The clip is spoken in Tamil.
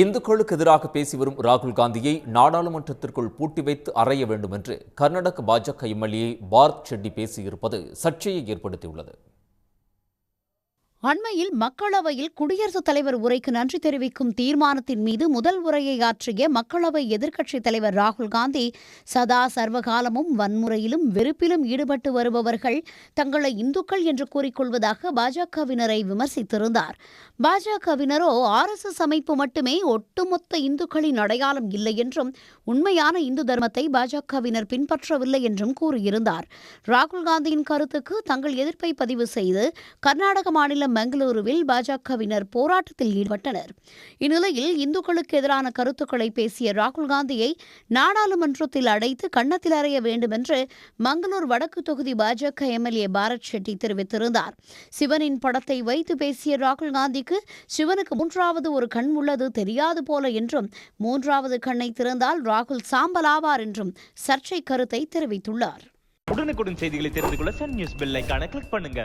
இந்துக்களுக்கு எதிராக பேசி வரும் ராகுல் காந்தியை நாடாளுமன்றத்திற்குள் பூட்டி வைத்து அறைய வேண்டும் என்று கர்நாடக பாஜக எம்எல்ஏ பாரத் ஷெட்டி பேசியிருப்பது சர்ச்சையை ஏற்படுத்தியுள்ளது. அண்மையில் மக்களவையில் குடியரசுத் தலைவர் உரைக்கு நன்றி தெரிவிக்கும் தீர்மானத்தின் மீது முதல் உரையை ஆற்றிய மக்களவை எதிர்க்கட்சித் தலைவர் ராகுல் காந்தி சதா சர்வகாலமும் வன்முறையிலும் வெறுப்பிலும் ஈடுபட்டு வருபவர்கள் தங்களை இந்துக்கள் என்று கூறிக்கொள்வதாக பாஜகவினரை விமர்சித்திருந்தார். பாஜகவினரோ ஆர்எஸ்எஸ் அமைப்பு மட்டுமே ஒட்டுமொத்த இந்துக்களின் அடையாளம் இல்லை என்றும் உண்மையான இந்து தர்மத்தை பாஜகவினர் பின்பற்றவில்லை என்றும் கூறியிருந்தார். ராகுல் காந்தியின் கருத்துக்கு தங்கள் எதிர்ப்பை பதிவு செய்து கர்நாடக மாநில மங்களூருவில் பாஜகவினர் போராட்டத்தில் ஈடுபட்டனர். இந்நிலையில் இந்துக்களுக்கு எதிரான கருத்துக்களை பேசிய ராகுல் காந்தியை நாடாளுமன்றத்தில் அடைத்து கன்னத்தில் அறைய வேண்டும் என்று மங்களூர் வடக்கு தொகுதி பாஜக எம்எல்ஏ பாரத் ஷெட்டி தெரிவித்திருந்தார். சிவனின் படத்தை வைத்து பேசிய ராகுல் காந்திக்கு சிவனுக்கு மூன்றாவது ஒரு கண் உள்ளது தெரியாது போல என்றும் மூன்றாவது கண்ணை திறந்தால் ராகுல் சாம்பலாவார் என்றும் சர்ச்சை கருத்தை தெரிவித்துள்ளார். உடனுக்குடன் செய்திகளை தெரிந்து கொள்ள சன் நியூஸ் பெல் ஐக்கான கிளிக் பண்ணுங்க.